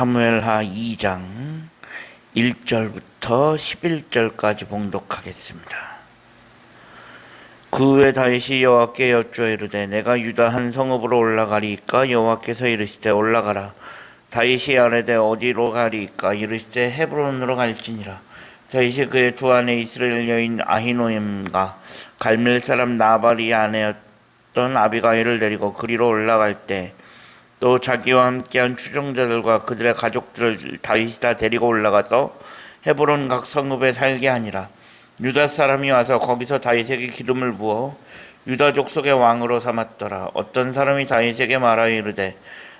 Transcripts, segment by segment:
사무엘하 2장 1절부터 11절까지 봉독하겠습니다. 그 후에 다윗이 여호와께 여쭈어 이르되 내가 유다 한 성읍으로 올라가리이까? 여호와께서 이르시되 올라가라. 다윗이 아뢰되 어디로 가리이까? 이르시되 헤브론으로 갈지니라. 다윗이 그의 두 아내 이스라엘 여인 아히노임과 갈멜 사람 나발이 아내였던 아비가일을 데리고 그리로 올라갈 때 또 자기와 함께한 추종자들과 그들의 가족들을 다윗이 다 데리고 올라가서 헤브론 각 성읍에 살게 하니라 유다 사람이 와서 거기서 다윗에게 기름을 부어 유다 족속의 왕으로 삼았더라. 어떤 사람이 다윗에게 말하여 이르되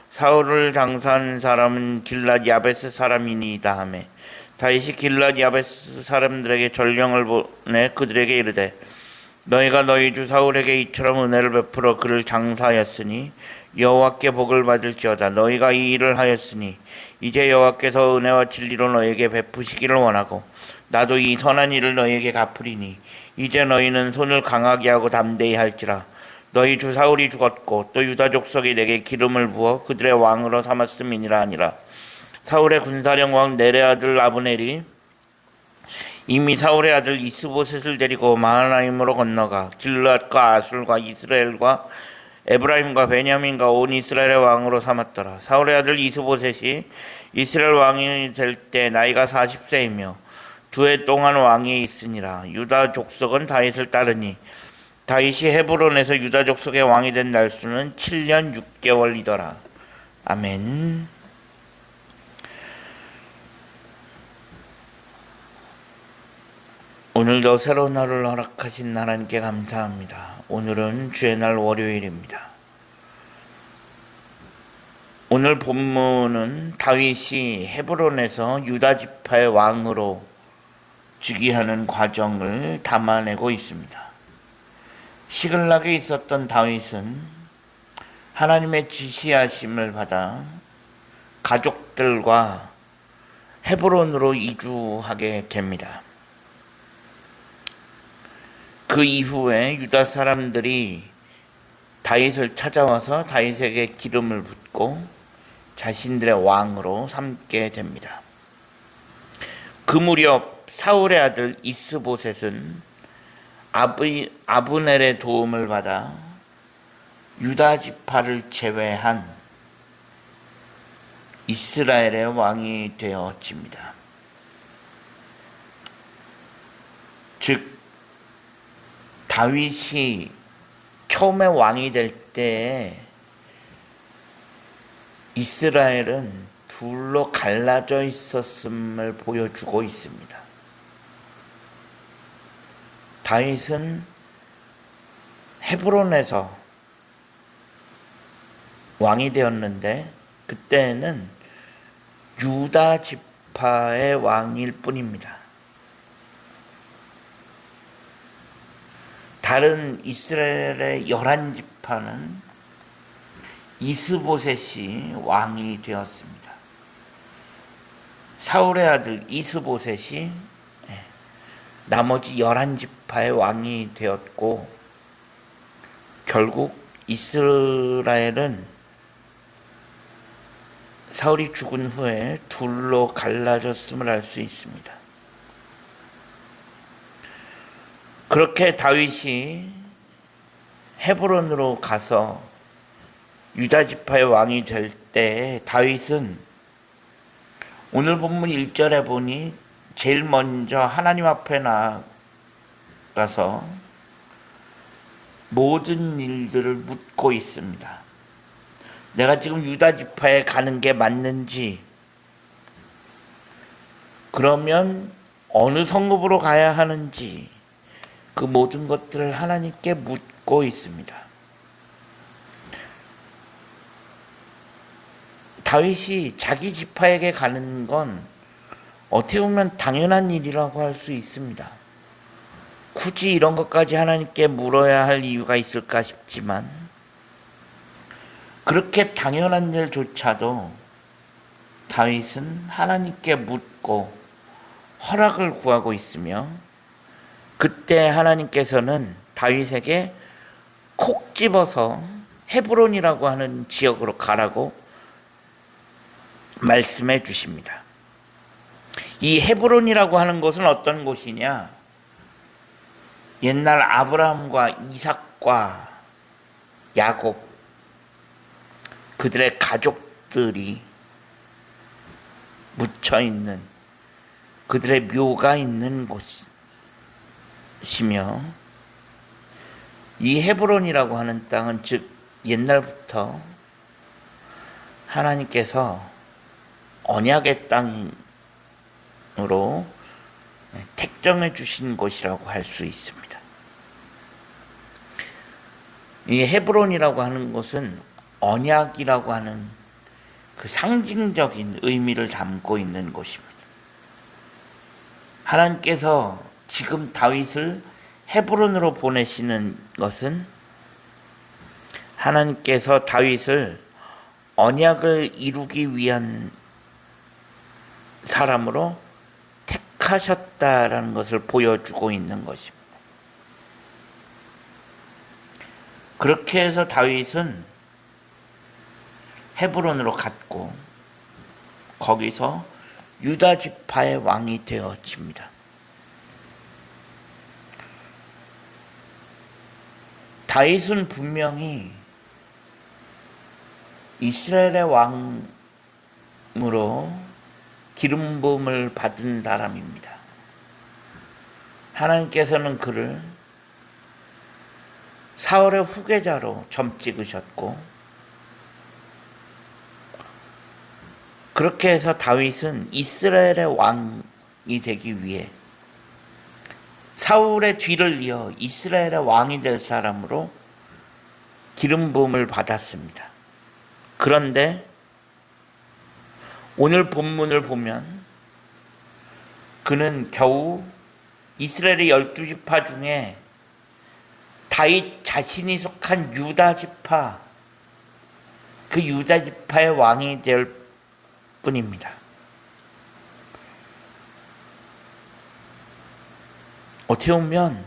사울을 장사하는 사람은 길랏 야베스 사람이니이다 하매 다윗이 길랏 야베스 사람들에게 전령을 보내 그들에게 이르되 너희가 너희 주 사울에게 이처럼 은혜를 베풀어 그를 장사하였으니 여호와께 복을 받을지어다. 너희가 이 일을 하였으니 이제 여호와께서 은혜와 진리로 너희에게 베푸시기를 원하고 나도 이 선한 일을 너희에게 갚으리니 이제 너희는 손을 강하게 하고 담대히 할지라. 너희 주 사울이 죽었고 또 유다 족속이 내게 기름을 부어 그들의 왕으로 삼았음이니라 하니라. 사울의 군사령 왕 네레 아들 아브넬이 이미 사울의 아들 이스보셋을 데리고 마하나임으로 건너가 길앗과 아술과 이스라엘과 에브라임과 베냐민과 온 이스라엘의 왕으로 삼았더라. 사울의 아들 이스보셋이 이스라엘 왕이 될 때 나이가 40세이며 두 해 동안 왕이 있으니라. 유다 족속은 다윗을 따르니 다윗이 헤브론에서 유다 족속의 왕이 된 날수는 7년 6개월이더라. 아멘. 오늘도 새로운 하루를 허락하신 하나님께 감사합니다. 오늘은 주의 날 월요일입니다. 오늘 본문은 다윗이 헤브론에서 유다 지파의 왕으로 즉위하는 과정을 담아내고 있습니다. 시글락에 있었던 다윗은 하나님의 지시하심을 받아 가족들과 헤브론으로 이주하게 됩니다. 그 이후에 유다 사람들이 다윗을 찾아와서 다윗에게 기름을 붓고 자신들의 왕으로 삼게 됩니다. 그 무렵 사울의 아들 이스보셋은 아브, 아브넬의 도움을 받아 유다 지파를 제외한 이스라엘의 왕이 되어집니다. 즉 다윗이 처음에 왕이 될 때 이스라엘은 둘로 갈라져 있었음을 보여주고 있습니다. 다윗은 헤브론에서 왕이 되었는데 그때는 유다 지파의 왕일 뿐입니다. 다른 이스라엘의 열한 지파는 이스보셋이 왕이 되었습니다. 사울의 아들 이스보셋이 예, 나머지 열한 지파의 왕이 되었고 결국 이스라엘은 사울이 죽은 후에 둘로 갈라졌음을 알 수 있습니다. 그렇게 다윗이 헤브론으로 가서 유다 지파의 왕이 될 때 다윗은 오늘 본문 1절에 보니 제일 먼저 하나님 앞에 나가서 모든 일들을 묻고 있습니다. 내가 지금 유다 지파에 가는 게 맞는지 그러면 어느 성읍으로 가야 하는지 그 모든 것들을 하나님께 묻고 있습니다. 다윗이 자기 지파에게 가는 건 어떻게 보면 당연한 일이라고 할 수 있습니다. 굳이 이런 것까지 하나님께 물어야 할 이유가 있을까 싶지만 그렇게 당연한 일조차도 다윗은 하나님께 묻고 허락을 구하고 있으며 그때 하나님께서는 다윗에게 콕 집어서 헤브론이라고 하는 지역으로 가라고 말씀해 주십니다. 이 헤브론이라고 하는 곳은 어떤 곳이냐? 옛날 아브라함과 이삭과 야곱 그들의 가족들이 묻혀 있는 그들의 묘가 있는 곳 이며 이 헤브론이라고 하는 땅은 즉 옛날부터 하나님께서 언약의 땅으로 택정해 주신 곳이라고 할 수 있습니다. 이 헤브론이라고 하는 곳은 언약이라고 하는 그 상징적인 의미를 담고 있는 곳입니다. 하나님께서 지금 다윗을 헤브론으로 보내시는 것은 하나님께서 다윗을 언약을 이루기 위한 사람으로 택하셨다라는 것을 보여주고 있는 것입니다. 그렇게 해서 다윗은 헤브론으로 갔고 거기서 유다 지파의 왕이 되어집니다. 다윗은 분명히 이스라엘의 왕으로 기름 부음을 받은 사람입니다. 하나님께서는 그를 사울의 후계자로 점 찍으셨고 그렇게 해서 다윗은 이스라엘의 왕이 되기 위해 사울의 뒤를 이어 이스라엘의 왕이 될 사람으로 기름 부음을 받았습니다. 그런데 오늘 본문을 보면 그는 겨우 이스라엘의 열두 지파 중에 다윗 자신이 속한 유다 지파 그 유다 지파의 왕이 될 뿐입니다. 어떻게 보면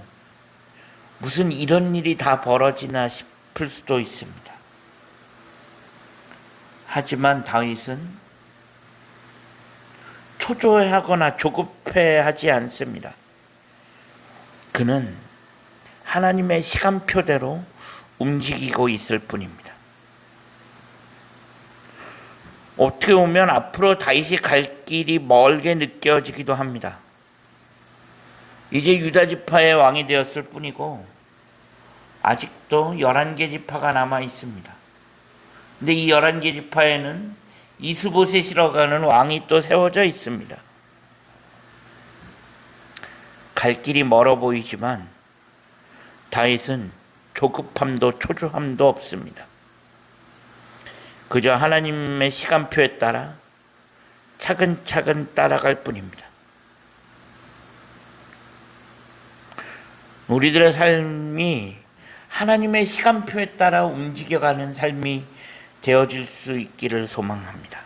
무슨 이런 일이 다 벌어지나 싶을 수도 있습니다. 하지만 다윗은 초조해하거나 조급해하지 않습니다. 그는 하나님의 시간표대로 움직이고 있을 뿐입니다. 어떻게 보면 앞으로 다윗이 갈 길이 멀게 느껴지기도 합니다. 이제 유다 지파의 왕이 되었을 뿐이고 아직도 11개 지파가 남아 있습니다. 근데 이 11개 지파에는 이스보셋이라고 하는 왕이 또 세워져 있습니다. 갈 길이 멀어 보이지만 다윗은 조급함도 초조함도 없습니다. 그저 하나님의 시간표에 따라 차근차근 따라갈 뿐입니다. 우리들의 삶이 하나님의 시간표에 따라 움직여가는 삶이 되어질 수 있기를 소망합니다.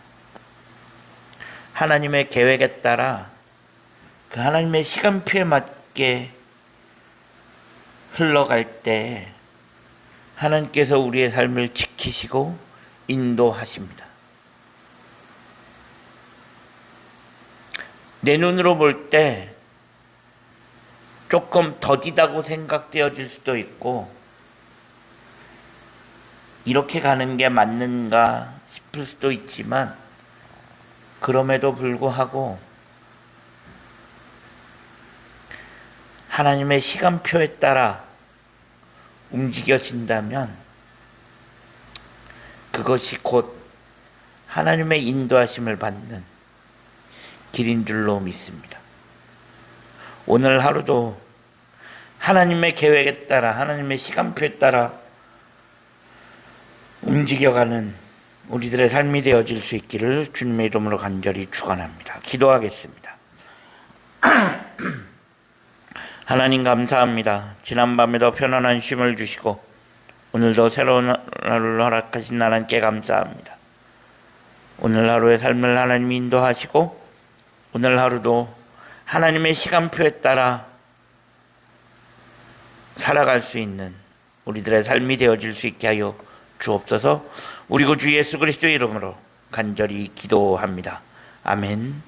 하나님의 계획에 따라 그 하나님의 시간표에 맞게 흘러갈 때 하나님께서 우리의 삶을 지키시고 인도하십니다. 내 눈으로 볼 때 조금 더디다고 생각되어질 수도 있고 이렇게 가는 게 맞는가 싶을 수도 있지만 그럼에도 불구하고 하나님의 시간표에 따라 움직여진다면 그것이 곧 하나님의 인도하심을 받는 길인 줄로 믿습니다. 오늘 하루도 하나님의 계획에 따라 하나님의 시간표에 따라 움직여가는 우리들의 삶이 되어질 수 있기를 주님의 이름으로 간절히 축원합니다. 기도하겠습니다. 하나님 감사합니다. 지난밤에도 편안한 쉼을 주시고 오늘도 새로운 하루를 허락하신 하나님께 감사합니다. 오늘 하루의 삶을 하나님 인도하시고 오늘 하루도 하나님의 시간표에 따라 살아갈 수 있는 우리들의 삶이 되어질 수 있게 하여 주옵소서. 우리 구주 예수 그리스도의 이름으로 간절히 기도합니다. 아멘.